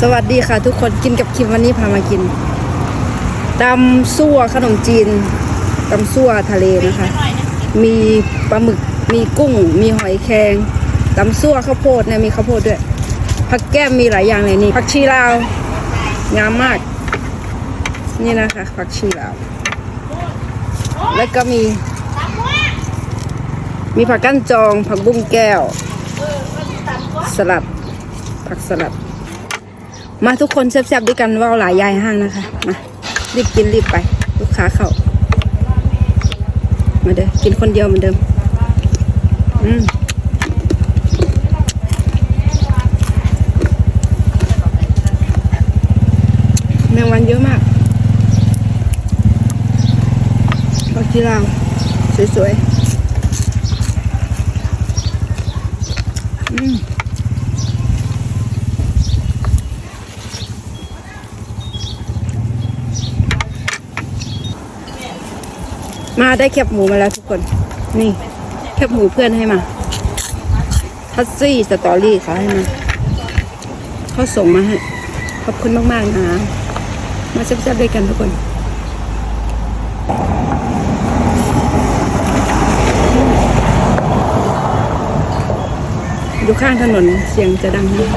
สวัสดีค่ะทุกคนกินกับคิมวันนี้พามากินตำซั่วขนมจีนตำซั่วทะเลนะคะ มีปลาหมึกมีกุ้ง มีหอยแครงตำซั่วข้าวโพดเนี่ยมีข้าวโพดด้วยผักแก้มมีหลายอย่างเลยนี่ผักชีลาวงามมาก นี่นะคะผักชีลาว แล้วก็มี มีผักกั้นจอง ผักบุ้งแก้ว สลัดผักสลัด มาทุกคนแซ่บๆด้วยกันว่าหลายยายห้างนะคะ มารีบกินรีบไป ลูกค้าเขามาเด้อกินคนเดียวเหมือนเดิม อืมแมงวันเยอะมากผักชีลาวสวยๆ มาได้แคบหมูมาแล้วทุกคน นี่แคบหมูเพื่อนให้มาทัซซี่สตอรี่เขาให้มาเขาส่งมาให้ขอบคุณมาก ๆ นะ มาแซ่บๆด้วยกันทุกคนอยู่ข้างถนนเสียงจะดังนะ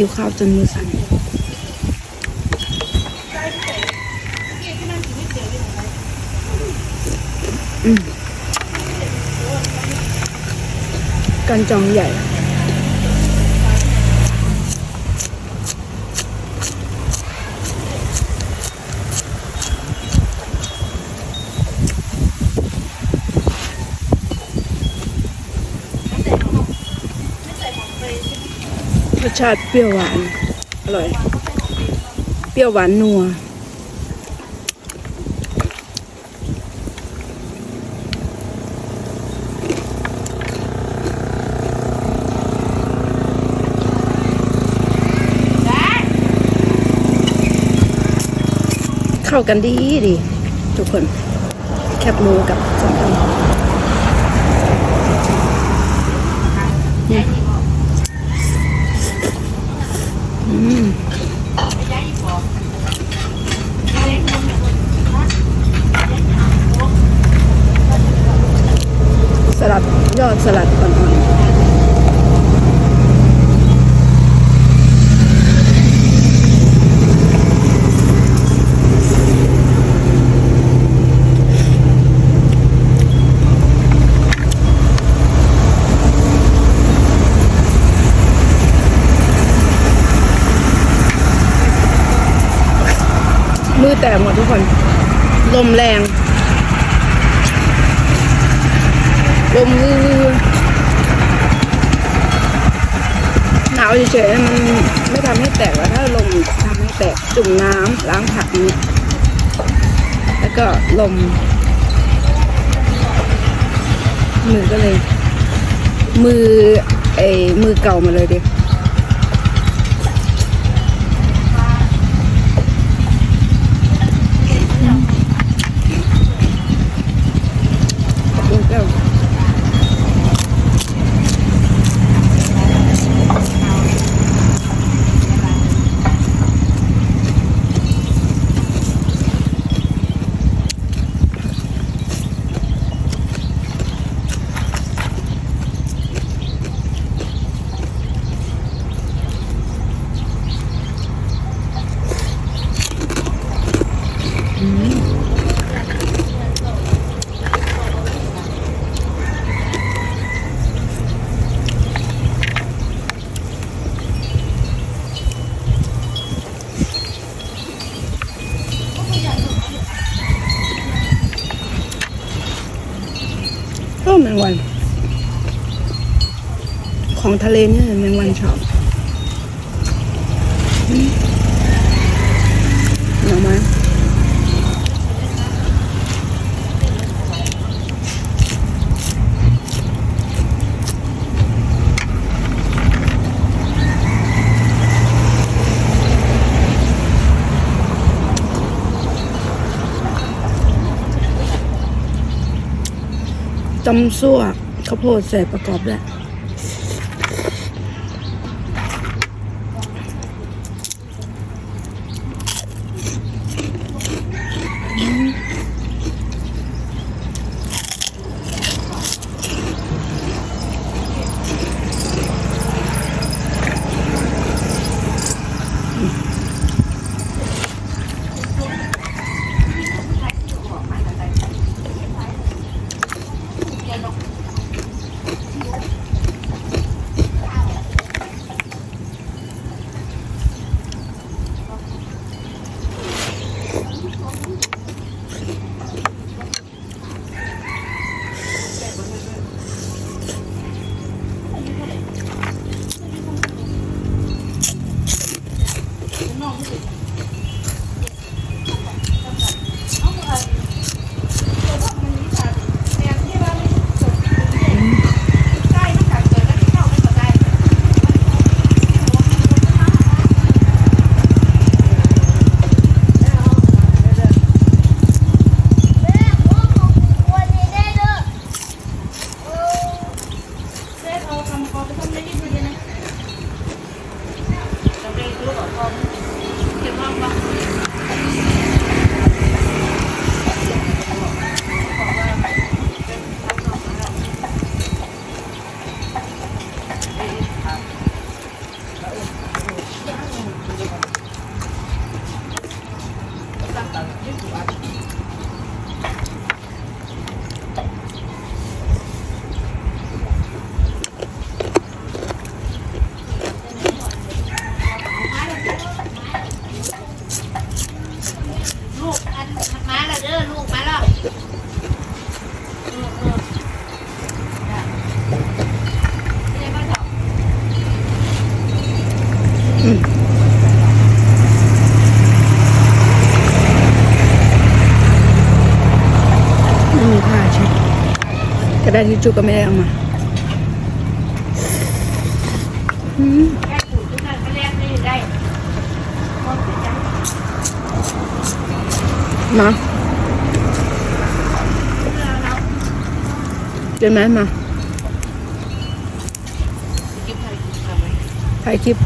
หิวข้าวจนมือสั่นอืมกันจองใหญ่ สชาติเปรี้ยวหวาน อร่อย เปรี้ยวหวานนัวเข้ากันดีดี ทุกคน แคบหมูกับส้มตำเนี่ย สลัดยอดสลัดอ่อนๆมือ แตกหมดทุกคน ลมแรง ลมอื้อหนาวเฉยๆมันไม่ทำให้แตกหรอกถ้าลมทำให้แตกจุ่มน้ำล้างผักนี้ แล้วก็ลมมือก็เลย มือไอ้มือเก่ามาเลยดิ แมงวัน ของทะเลเนี่ยแมงวันชอบ ตำซั่วข้าวโพดใส่ประกอบแล้ว กระดาษทิชชู่ก็ไม่ได้เอามาอืมมาเจอไหมมาถ่ายคลิป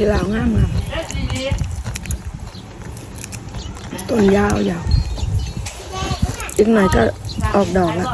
ชีลาวงามงามต้นยาวยาวอีกหน่อยก็ออกดอกแล้ว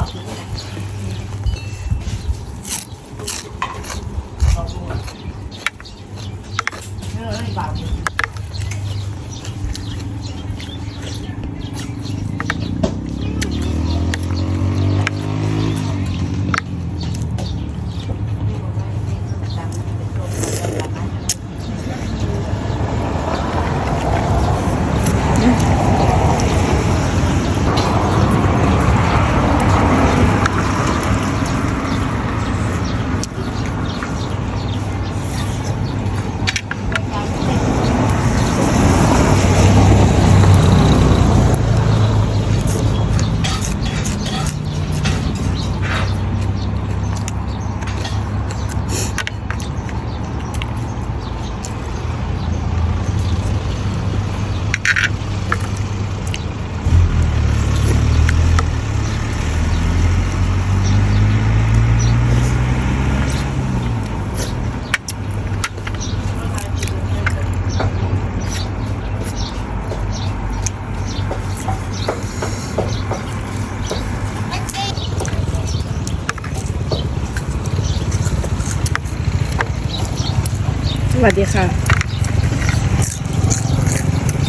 สวัสดีค่ะ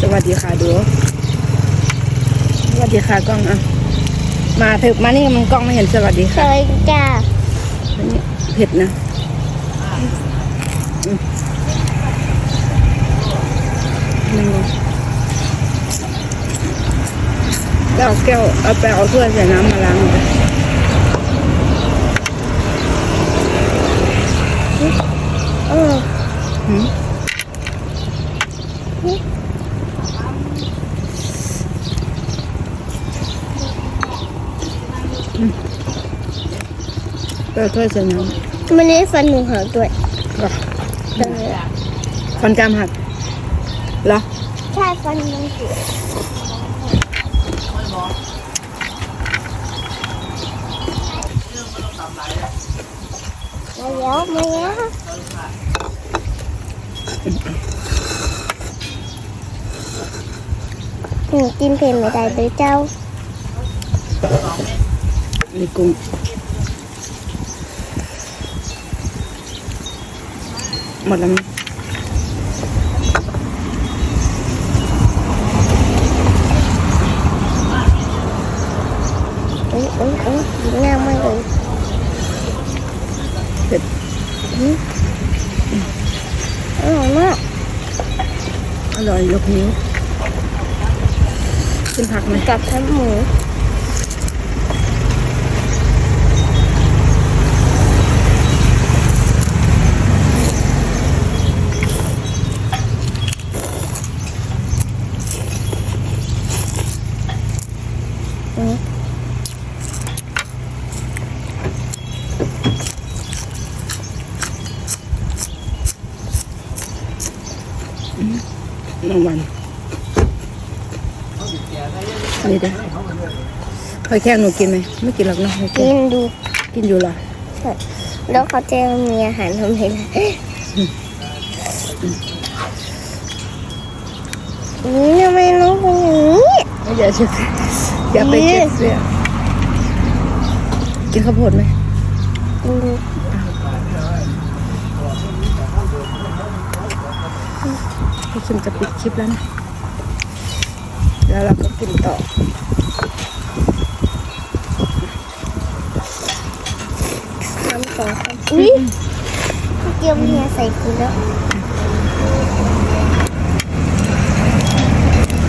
สวัสดีค่ะดูสวัสดีค่ะกล้องอะมาถึกมานี่มันกล้องไม่เห็นสวัสดีสค่ะวัสดีจ้าอันนี้เผ็ดนะอืมนั่งลงแล้วเอาแก้วเอาไปเอาถ้วยใส่น้ำมาล้างเลย เออ หืมไป เอาถ้วยใส่น้ำมันนี้ฟันหนูหักด้วยหรอตรงนี้ฟันกรามหักเหรอใช่ฟันมันหักมาแล้วมาแล้วหนูกินเผ็ดไม่ได้เลยเจ้า นี่กุ้ง หมดแล้วมั้ยอุ้ยอุ้ยอุ้ยกินง่ายมากเลยเผ็ดอร่อยมากอร่อยยกนิ้วกินผักไหมกับทั้งหมู น้องวันนี่เด้อหอยแครงหนูกินไหมไม่กินหรอกเนอะหอยแครกิงนดูกินอยู่เหรอใช่แล้วเขาจะมีอาหารทำไมล่ะนี่ทำไมน้องเป็นอย่างนี้ไม่อย่าเชื่ออย่าไปเก็บเสื้อกินข้าวโพดไหมกินดู พี่คิมจะปิดคลิปแล้วนะ แล้วเราก็กินต่อ ทำต่อครับอุ้ยเกี๊ยวเมียใส่กินแล้ว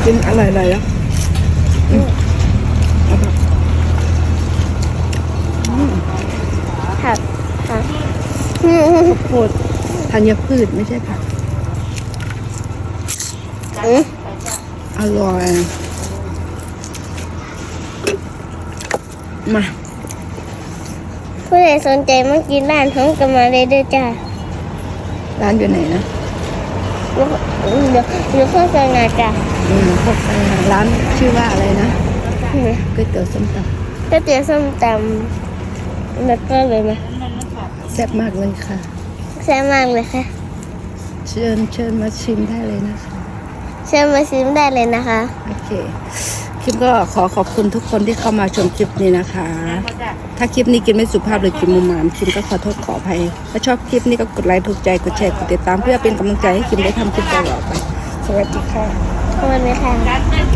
กินอร่อยๆแล้วอืมเอาผักผักผัก ข้าวโพดธัญพืชไม่ใช่ผัก อืมอร่อย มาผู้ใดสนใจมากินร้านท้องกันมาเลยเด้อจ้าร้านอยู่ไหนนะเดี๋ยวเดี๋ยวโฆษณาจ้าอืมพวกร้านชื่อว่าอะไรนะก๋วยเตี๋ยวส้มตก๋วยเตี๋ยวส้มตำแล้วก็เลยนะำแซ่บมากเลยค่ะแซ่บมากเลยค่ะ เชิญเชิญมาชิมได้เลยนะคะ เชิญมาชิมได้เลยนะคะ โอเค คลิปก็ขอขอบคุณทุกคนที่เข้ามาชมคลิปนี้นะคะ ถ้าคลิปนี้กินไม่สุภาพหรือกินมุมมามคิมก็ขอโทษขออภัย ถ้าชอบคลิปนี้ก็กดไลค์ถูกใจ กดแชร์ กดติดตามเพื่อเป็นกำลังใจให้คิมได้ทำคลิปต่อๆไป สวัสดีค่ะขอบคุณค่ะการเต้น